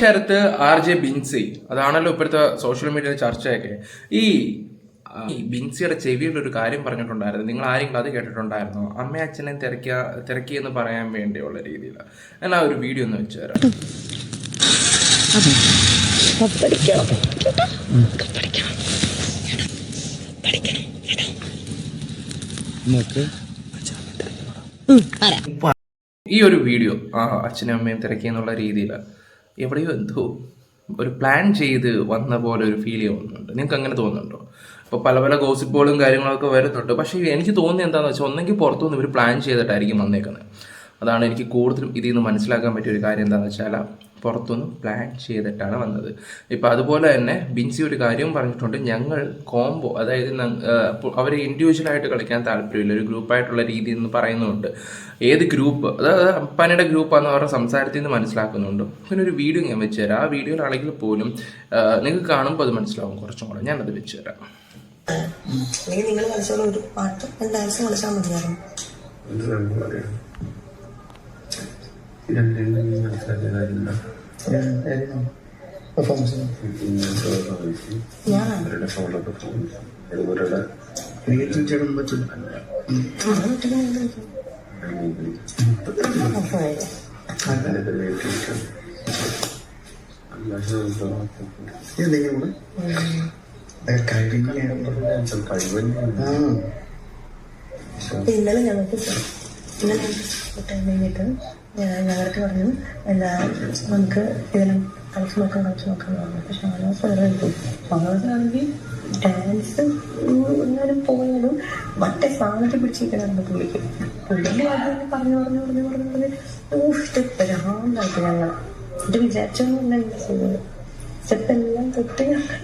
Sarath R J Binsi അതാണല്ലോ ഇപ്പോഴത്തെ social മീഡിയയിൽ ചർച്ചയൊക്കെ. ഈ ബിൻസിയുടെ ചെവിയിൽ ഒരു കാര്യം പറഞ്ഞിട്ടുണ്ടായിരുന്നു. നിങ്ങൾ ആരെങ്കിലും അത് കേട്ടിട്ടുണ്ടായിരുന്നോ? അമ്മ അച്ഛനെ തിരക്കിയ എന്ന് പറയാൻ വേണ്ടിയുള്ള രീതിയിൽ. ഞാൻ ആ ഒരു വീഡിയോ ഒന്ന് വെച്ചു തരാം. ഈ ഒരു വീഡിയോ ആ അച്ഛനും അമ്മയും തിരക്കി എന്നുള്ള രീതിയിൽ എവിടെയോ എന്തോ ഒരു പ്ലാൻ ചെയ്ത് വന്ന പോലെ ഒരു ഫീൽ ചെയ്യുന്നുണ്ട് നിങ്ങൾക്ക് അങ്ങനെ തോന്നുന്നുണ്ടോ? ഇപ്പോൾ പല പല ഗോസിപ്പുകളും കാര്യങ്ങളൊക്കെ വരുന്നുണ്ട്. പക്ഷേ എനിക്ക് തോന്നുന്നത് എന്താണെന്ന് വെച്ചാൽ ഒന്നെങ്കിൽ പുറത്തുനിന്ന് ഇവർ പ്ലാൻ ചെയ്തിട്ടായിരിക്കും വന്നേക്കുന്നത് അതാണ് എനിക്ക് കൂടുതലും ഇതിൽ നിന്ന് മനസ്സിലാക്കാൻ പറ്റിയ ഒരു കാര്യം എന്താണെന്ന് വെച്ചാൽ പുറത്തുനിന്ന് പ്ലാൻ ചെയ്തിട്ടാണ് വന്നത്. ഇപ്പം അതുപോലെ തന്നെ ബിൻസി ഒരു കാര്യം പറഞ്ഞിട്ടുണ്ട്. ഞങ്ങൾ കോംബോ അതായത് അവർ ഇൻഡിവിജ്വലായിട്ട് കളിക്കാൻ താല്പര്യമില്ല. ഒരു ഗ്രൂപ്പായിട്ടുള്ള രീതി എന്ന് പറയുന്നുണ്ട്. ഏത് ഗ്രൂപ്പ് അതായത് അപ്പാനയുടെ ഗ്രൂപ്പാന്ന് അവരുടെ സംസാരത്തിൽ നിന്ന് മനസ്സിലാക്കുന്നുണ്ട്. പിന്നെ ഒരു വീഡിയോ ഞാൻ വെച്ച് തരാം ആ വീഡിയോയിലാണെങ്കിൽ പോലും നിങ്ങൾക്ക് കാണുമ്പോൾ അത് മനസ്സിലാവും. കുറച്ചും കൂടെ ഞാനത് വെച്ച് തരാം അല്ലെങ്കിൽ നിങ്ങൾ കളിച്ചോളൂ ഒരു പാട്ട് ഡാൻസ് കളിച്ചാൽ മതിയായിരുന്നു. ഇത് രണ്ടും പറയാം രണ്ടും മനസ്സിലാക്കിയ കാര്യമില്ല ഇങ്ങനത്തെ ഒരു സംഭവിച്ചു ഞാൻ അവരുടെ സോളോ പെർഫോമൻസ് അതുപോലുള്ള അതിന്റെ ലേറ്റസ്റ്റ് കഴിവന്നെയാണ് ഇന്നലെ ഞങ്ങൾക്ക് ഞങ്ങൾക്ക് പറഞ്ഞു എന്താ നമുക്ക് ഇതിനും കളിച്ച് നോക്കാം കളിച്ച് നോക്കാം പറഞ്ഞു. പക്ഷെ ഷാനവാസ് വേറെ ഷാനവാസിനാണെങ്കിൽ ഡാൻസ് എന്നാലും പോയാലും മറ്റേ സാധനത്തിൽ പിടിച്ചിരിക്കണമായിരുന്നു പുള്ളിക്ക്. പുള്ളിന്റെ ആദ്യം പറഞ്ഞു പറഞ്ഞു പറഞ്ഞു പറഞ്ഞു പറഞ്ഞു. ഇഷ്ടപ്പെടാണ്ടായിട്ട് ഞങ്ങൾ ഇത് വിചാരിച്ചൊന്നും ഇല്ല സുഖം സ്റ്റെപ്പ് എല്ലാം തൊട്ട് ഞങ്ങൾ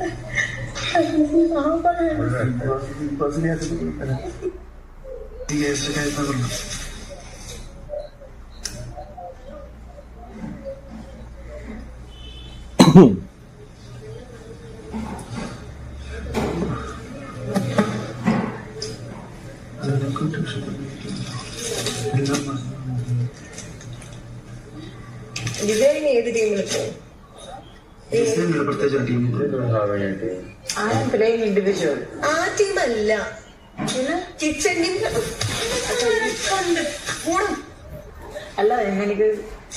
ഡിസൈൻ ഏത് ടീമിൽ ഇൻഡിവിജ്വൽ ആ ടീമല്ല കിച്ചൺ അല്ല എനിക്ക്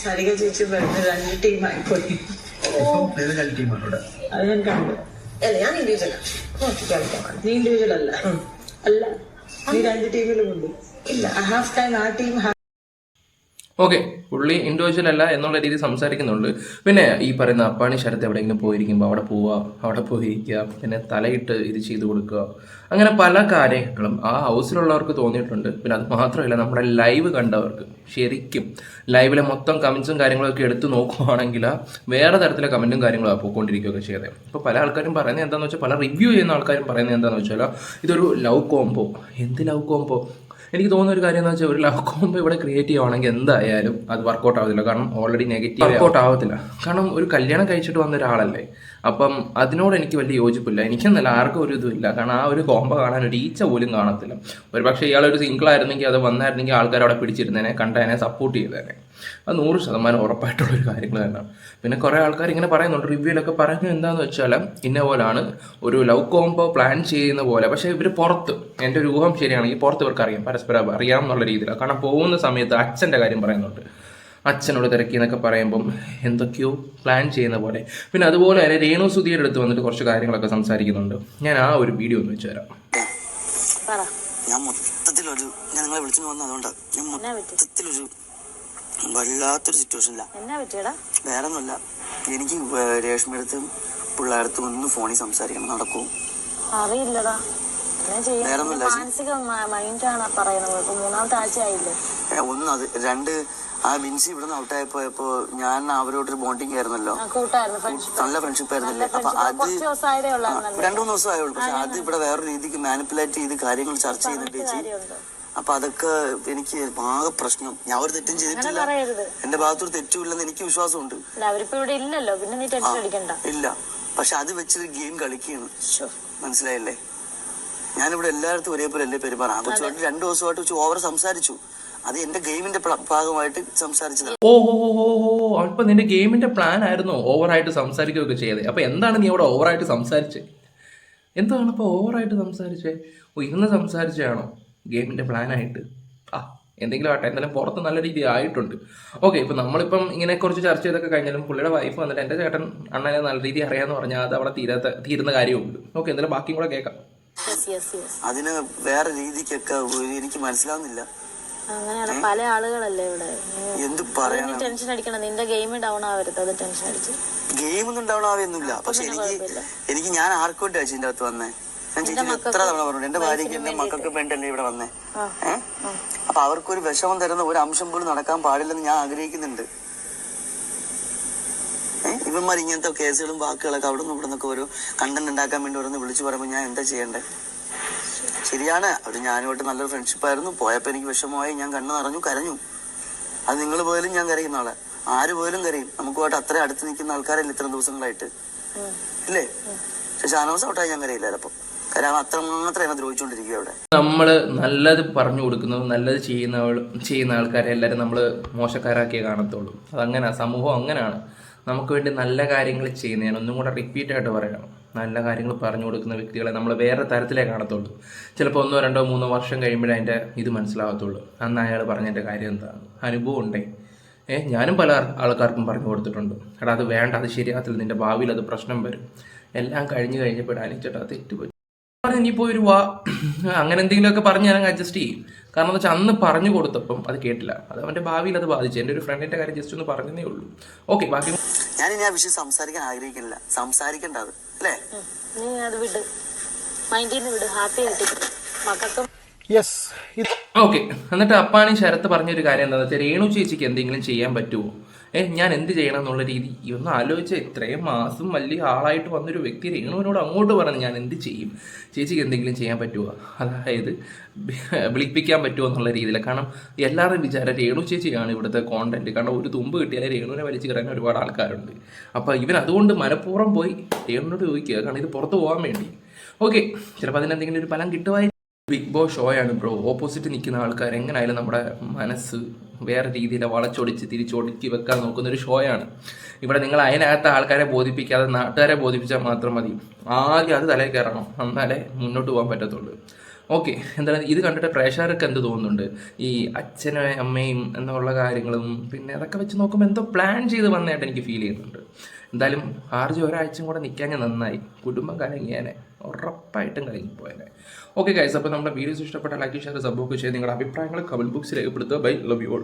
സരിക ചേച്ചി പറഞ്ഞത് രണ്ട് ടീമായി പോയി. അത് ഞാൻ കണ്ടു അല്ല ഞാൻ ഇൻഡിവിജ്വൽ നീ ഇൻഡിവിജ്വൽ അല്ല അല്ല നീ രണ്ട് ടീമിലും ഉണ്ട്. ഇല്ല ഹാഫ് ടൈം ആ ടീം ഓക്കെ പുള്ളി ഇൻഡിവിജ്വൽ അല്ല എന്നുള്ള രീതിയിൽ സംസാരിക്കുന്നുണ്ട്. പിന്നെ ഈ പറയുന്ന അപ്പാണി ശരത്ത് എവിടെയെങ്കിലും പോയിരിക്കുമ്പോൾ അവിടെ പോവുക അവിടെ പോയിരിക്കുക പിന്നെ തലയിട്ട് ഇത് ചെയ്തു കൊടുക്കുക. അങ്ങനെ പല കാര്യങ്ങളും ആ ഹൗസിലുള്ളവർക്ക് തോന്നിയിട്ടുണ്ട്. പിന്നെ അത് മാത്രമല്ല നമ്മുടെ ലൈവ് കണ്ടവർക്ക് ശരിക്കും ലൈവിലെ മൊത്തം കമൻസും കാര്യങ്ങളൊക്കെ എടുത്തു നോക്കുവാണെങ്കിൽ വേറെ തരത്തിലെ കമന്റും കാര്യങ്ങളും പോയിക്കൊണ്ടിരിക്കുകയൊക്കെ ചെയ്തത് അപ്പോൾ പല ആൾക്കാരും പറയുന്നത് എന്താണെന്ന് വെച്ചാൽ പല റിവ്യൂ ചെയ്യുന്ന ആൾക്കാരും പറയുന്നത് എന്താണെന്ന് വെച്ചാൽ ഇതൊരു ലവ് കോംബോ എന്ത് ലവ് കോംബോ എനിക്ക് തോന്നുന്ന ഒരു കാര്യം എന്ന് വെച്ചാൽ ഒരു ലവ് കോംബോ ഇവിടെ ക്രിയേറ്റ് ചെയ്യുവാണെങ്കിൽ എന്തായാലും അത് വർക്കൗട്ട് ആവത്തില്ല. കാരണം ഓൾറെഡി നെഗറ്റീവ് വർക്കൗട്ട് ആവത്തില്ല. കാരണം ഒരു കല്യാണം കഴിച്ചിട്ട് വന്ന ഒരാളല്ലേ? അപ്പം അതിനോട് എനിക്ക് വലിയ യോജിപ്പില്ല. എനിക്കെന്നല്ല ആർക്കും ഒരു ഇതുമില്ല. കാരണം ആ ഒരു കോമ്പ കാണാൻ ഒരു ഈച്ച പോലും കാണത്തില്ല. ഒരു പക്ഷേ ഇയാളൊരു സിംഗിൾ ആയിരുന്നെങ്കിൽ അത് വന്നായിരുന്നെങ്കിൽ ആൾക്കാർ അവിടെ പിടിച്ചിരുന്നേനെ കണ്ടതിനെ സപ്പോർട്ട് ചെയ്തേനെ. അത് നൂറ് ശതമാനം ഉറപ്പായിട്ടുള്ള ഒരു കാര്യങ്ങൾ തന്നെയാണ്. പിന്നെ കുറേ ആൾക്കാർ ഇങ്ങനെ പറയുന്നുണ്ട്. റിവ്യൂലൊക്കെ പറയുന്നത് എന്താണെന്ന് വെച്ചാൽ ഇന്ന പോലാണ് ഒരു ലവ് കോംബോ പ്ലാൻ ചെയ്യുന്ന പോലെ. പക്ഷേ ഇവർ പുറത്ത് എന്റെ ഒരു ഊഹം ശരിയാണെങ്കിൽ പുറത്ത് ഇവർക്ക് അറിയാം പരസ്പരം അറിയാം എന്നുള്ള രീതിയിലാണ് കാരണം പോകുന്ന സമയത്ത് അച്ഛന്റെ കാര്യം പറയുന്നുണ്ട്. അച്ഛനോട് തിരക്കി എന്നൊക്കെ പറയുമ്പം എന്തൊക്കെയോ പ്ലാൻ ചെയ്യുന്ന പോലെ. പിന്നെ അതുപോലെ തന്നെ രേണു സുധിയുടെ അടുത്ത് വന്നിട്ട് കുറച്ച് കാര്യങ്ങളൊക്കെ സംസാരിക്കുന്നുണ്ട്. ഞാൻ ആ ഒരു വീഡിയോ ഒന്ന് വെച്ച് തരാം. ഞാൻ മൊത്തത്തിലൊരു ഞാൻ നിങ്ങളെ വിളിച്ചു വന്നത് ഞാൻ മൊത്തത്തിലൊരു വല്ലാത്തൊരു പറ്റിയടാ? വേറെ ഒന്നുമില്ല എനിക്ക് രേഷ്മയടുത്തും പിള്ളേരത്തും ഒന്ന് ഫോണിൽ സംസാരിക്കണം. നടക്കും. അറിയില്ലടാ. മാനസിക മൈൻഡാണ് പറയുന്നത്. ഇപ്പൊ മൂന്നാമത്തെ ഒന്ന് അത് രണ്ട് ആ ബിൻസി ഇവിടെ ഔട്ട് ഔട്ടായപ്പോയപ്പോ ഞാൻ അവരോടൊരു ബോണ്ടിങ് ആയിരുന്നല്ലോ. നല്ല ഫ്രണ്ട്ഷിപ്പ് ആയിരുന്നല്ലേ? നല്ല അപ്പൊ അത് രണ്ടു മൂന്ന് ദിവസം ആയുള്ളൂ പക്ഷെ അത് ഇവിടെ വേറൊരു രീതിക്ക് മാനിപ്പുലേറ്റ് ചെയ്ത് കാര്യങ്ങൾ ചർച്ച ചെയ്യുന്നുണ്ട് ചേച്ചി. അപ്പൊ അതൊക്കെ എനിക്ക് ആകെ പ്രശ്നം. ഞാൻ ഒരു തെറ്റും ചെയ്തിട്ടില്ല. എന്റെ ഭാഗത്തൊരു തെറ്റുമില്ലെന്ന് എനിക്ക് വിശ്വാസമുണ്ട്. ഇല്ലല്ലോ. പിന്നെ നീ ടെൻഷൻ അടിക്കണ്ട. ഇല്ല. പക്ഷെ അത് വെച്ചൊരു ഗെയിം കളിക്കുകയാണ്. മനസ്സിലായില്ലേ? ഞാനിവിടെ എല്ലായിടത്തും ഒരേപോലെ അല്ലേ പെരുമാറാം ആ കൊച്ചുമായിട്ട് രണ്ടു ദിവസമായിട്ട് വെച്ച് ഓവർ സംസാരിച്ചു. അത് എന്റെ ഗെയിമിന്റെ ഭാഗമായിട്ട് സംസാരിച്ചത് ഓ ഓ അപ്പൊ നിന്റെ ഗെയിമിന്റെ പ്ലാൻ ആയിരുന്നു ഓവറായിട്ട് സംസാരിക്കുകയൊക്കെ ചെയ്തത് അപ്പൊ എന്താണ് നീ അവിടെ ഓവറായിട്ട് സംസാരിച്ചത് എന്താണ് ഇപ്പോൾ ഓവറായിട്ട് സംസാരിച്ചേ? ഓ ഇരുന്ന് സംസാരിച്ചതാണോ? ഗെയിമിന്റെ പ്ലാനായിട്ട് ആ എന്തെങ്കിലും ആട്ടെ. എന്തായാലും പുറത്ത് നല്ല രീതിയിൽ ആയിട്ടുണ്ട്. ഓക്കെ ഇപ്പം നമ്മളിപ്പം ഇങ്ങനെ കുറച്ച് ചർച്ച ചെയ്തൊക്കെ കഴിഞ്ഞാലും പുള്ളിയുടെ വൈഫ് വന്നിട്ട് എന്റെ ചേട്ടൻ അണ്ണനെ നല്ല രീതിയിൽ അറിയാമെന്ന് പറഞ്ഞാൽ അത് അവിടെ തീരാത്ത തീരുന്ന കാര്യമുണ്ട് ഓക്കെ എന്തായാലും ബാക്കിയും കൂടെ കേൾക്കാം. അതിന് വേറെ രീതിക്കൊക്കെ എനിക്ക് മനസ്സിലാവുന്നില്ല. അങ്ങനെയാണ് പല ആളുകളല്ലേ ഇവിടെ. എന്ത് പറയാ ടെൻഷൻ അടിക്കണം നിന്റെ ഗെയിം ഡൗൺ ആവരുത്. അത് ടെൻഷൻ അടിച്ച്. ഗെയിം ഒന്നും ഡൗൺ ആവുന്നില്ല പക്ഷെ എനിക്ക് എനിക്ക് ഞാൻ ആർക്കും വേണ്ടി ഇതിന്റെ അകത്ത് വന്നേ? ഞാൻ ചേച്ചി എത്ര തവണ പറഞ്ഞു? എന്റെ ഭാര്യയ്ക്ക് എന്റെ മക്കൾക്ക് വേണ്ടല്ലേ ഇവിടെ വന്നേ? ഏഹ് അപ്പൊ അവർക്കൊരു വിഷമം തരുന്ന ഒരു അംശം പോലും നടക്കാൻ പാടില്ലെന്ന് ഞാൻ ആഗ്രഹിക്കുന്നുണ്ട്. ഇവന്മാർ ഇങ്ങനത്തെ കേസുകളും വാക്കുകളൊക്കെ അവിടെ നിന്ന് ഇവിടെ നിന്നൊക്കെ ഒരു കണ്ടന്റ് ഉണ്ടാക്കാൻ വേണ്ടി ഓരോന്ന് വിളിച്ചു പറയുമ്പോൾ ഞാൻ എന്താ ചെയ്യേണ്ടത് ശരിയാണ്. അവർ ഞാനുമായിട്ട് നല്ലൊരു ഫ്രണ്ട്ഷിപ്പ് ആയിരുന്നു. പോയപ്പോ എനിക്ക് വിഷമമായി. ഞാൻ കണ്ണു നിറഞ്ഞു കരഞ്ഞു. അത് നിങ്ങൾ പോയാലും ഞാൻ കരയുന്ന ആളെ. ആര് പോയാലും കരയും. നമുക്കുമായിട്ട് അത്ര അടുത്ത് നിൽക്കുന്ന ആൾക്കാരല്ലേ ഇത്രയും ദിവസങ്ങളായിട്ട്? ഇല്ലേ? പക്ഷെ ഷാനവാസ് ഔട്ടായി ഞാൻ കരയില്ല നമ്മൾ അവിടെ. നല്ലത് പറഞ്ഞു കൊടുക്കുന്നതും നല്ലത് ചെയ്യുന്ന ചെയ്യുന്ന ആൾക്കാരെ എല്ലാവരും നമ്മൾ മോശക്കാരാക്കിയേ കാണത്തുള്ളൂ. അതങ്ങനെ. സമൂഹം അങ്ങനെയാണ് നമുക്ക് വേണ്ടി നല്ല കാര്യങ്ങൾ ചെയ്യുന്നതാണ് ഒന്നും കൂടെ റിപ്പീറ്റായിട്ട് പറയണം. നല്ല കാര്യങ്ങൾ പറഞ്ഞു കൊടുക്കുന്ന വ്യക്തികളെ നമ്മൾ വേറെ തരത്തിലേ കാണത്തുള്ളൂ. ചിലപ്പോൾ ഒന്നോ രണ്ടോ മൂന്നോ വർഷം കഴിയുമ്പോഴേ അതിന്റെ ഇത് മനസ്സിലാകത്തുള്ളൂ അന്ന് അയാൾ പറഞ്ഞതിന്റെ കാര്യം എന്താണ്? അനുഭവം ഉണ്ടേ. ഏഹ് ഞാനും പല ആൾക്കാർക്കും പറഞ്ഞു കൊടുത്തിട്ടുണ്ട്. എടാ അത് വേണ്ട അത് ശരിയാകത്തില്ല നിന്റെ ഭാവിയിൽ അത് പ്രശ്നം വരും. എല്ലാം കഴിഞ്ഞ് കഴിഞ്ഞപ്പോൾ അനിച്ചേട്ടാ തെറ്റ് നീ പോയി ഒരു വാ അങ്ങനെ എന്തെങ്കിലുമൊക്കെ പറഞ്ഞ് ഞാൻ അഡ്ജസ്റ്റ് ചെയ്യും. കാരണം എന്ന് വെച്ചാൽ അന്ന് പറഞ്ഞു കൊടുത്തപ്പം അത് കേട്ടില്ല. അത് അവന്റെ ഭാവിയിൽ അത് ബാധിച്ചു. എന്റെ ഒരു ഫ്രണ്ടിന്റെ കാര്യം ജസ്റ്റ് ഒന്ന് പറഞ്ഞതേ ഉള്ളൂ. ഓക്കെ ബാക്കി ഞാൻ ഇനി ആ വിഷയം സംസാരിക്കാൻ ആഗ്രഹിക്കുന്നില്ല. സംസാരിക്കേണ്ട അത്. അല്ലേ? നീ അത് വിട്. മൈൻഡിൽ നിന്ന് വിട്. ഹാപ്പി ആയിട്ട് മക്കൾക്കും ഓക്കെ എന്നിട്ട് അപ്പാണി ശരത്ത് പറഞ്ഞൊരു കാര്യം എന്താണെന്ന് വെച്ചാൽ രേണു ചേച്ചിക്ക് എന്തെങ്കിലും ചെയ്യാൻ പറ്റുമോ ഏ ഞാൻ എന്ത് ചെയ്യണം എന്നുള്ള രീതി. ഇതൊന്ന് ആലോചിച്ച് ഇത്രയും മാസം വലിയ ആളായിട്ട് വന്നൊരു വ്യക്തി രേണുവിനോട് അങ്ങോട്ട് പറഞ്ഞു ഞാൻ എന്ത് ചെയ്യും? ചേച്ചിക്ക് എന്തെങ്കിലും ചെയ്യാൻ പറ്റുമോ അതായത് വിളിപ്പിക്കാൻ പറ്റുമോ എന്നുള്ള രീതിയിൽ കാരണം എല്ലാവരുടെയും വിചാരം രേണു ചേച്ചിയാണ് ഇവിടുത്തെ കോണ്ടന്റ് കാരണം ഒരു തുമ്പ് കിട്ടിയാൽ രേണുവിനെ വലിച്ചു കയറാൻ ഒരുപാട് ആൾക്കാരുണ്ട്. അപ്പോൾ ഇവൻ അതുകൊണ്ട് മനഃപൂർവം പോയി രേണുവിനോട് ചോദിക്കുക. കാരണം ഇത് പുറത്ത് പോകാൻ വേണ്ടി. ഓക്കെ ചിലപ്പോൾ അതിനെന്തെങ്കിലും ഒരു ഫലം കിട്ടുമായി ബിഗ് ബോസ് ഷോയാണ് ബ്രോ ഓപ്പോസിറ്റ് നിൽക്കുന്ന ആൾക്കാർ എങ്ങനെയായാലും നമ്മുടെ മനസ്സ് വേറെ രീതിയിൽ വളച്ചൊടിച്ച് തിരിച്ചൊടുക്കി വെക്കാൻ നോക്കുന്ന ഒരു ഷോയാണ് ഇവിടെ നിങ്ങൾ അതിനകത്ത് ആൾക്കാരെ ബോധിപ്പിക്കാതെ നാട്ടുകാരെ ബോധിപ്പിച്ചാൽ മാത്രം മതി. ആദ്യം അത് തലയിൽ കയറണം. എന്നാലേ മുന്നോട്ട് പോകാൻ പറ്റത്തുള്ളൂ. ഓക്കെ എന്തായാലും ഇത് കണ്ടിട്ട് പ്രേക്ഷകർക്ക് എന്ത് തോന്നുന്നുണ്ട്? ഈ അച്ഛനും അമ്മയും എന്നുള്ള കാര്യങ്ങളും പിന്നെ അതൊക്കെ വെച്ച് നോക്കുമ്പോൾ എന്തോ പ്ലാൻ ചെയ്ത് വന്നതായിട്ട് എനിക്ക് ഫീൽ ചെയ്യുന്നുണ്ട്. എന്തായാലും ആർജി ഒരാഴ്ചയും കൂടെ നിൽക്കാൻ നന്നായി. കുടുംബം കലങ്ങിയാനെ. ഉറപ്പായിട്ടും കലങ്ങി പോയനെ ഓക്കെ ഗൈസ് അപ്പോൾ നമ്മുടെ വീഡിയോസ് ഇഷ്ടപ്പെട്ട ലൈക്ക് ഷെയർ സബ്ബോക്ക് ചെയ്ത് നിങ്ങളുടെ അഭിപ്രായങ്ങൾ കമന്റ് ബോക്സിൽ രേഖപ്പെടുത്തുക. Bye love you all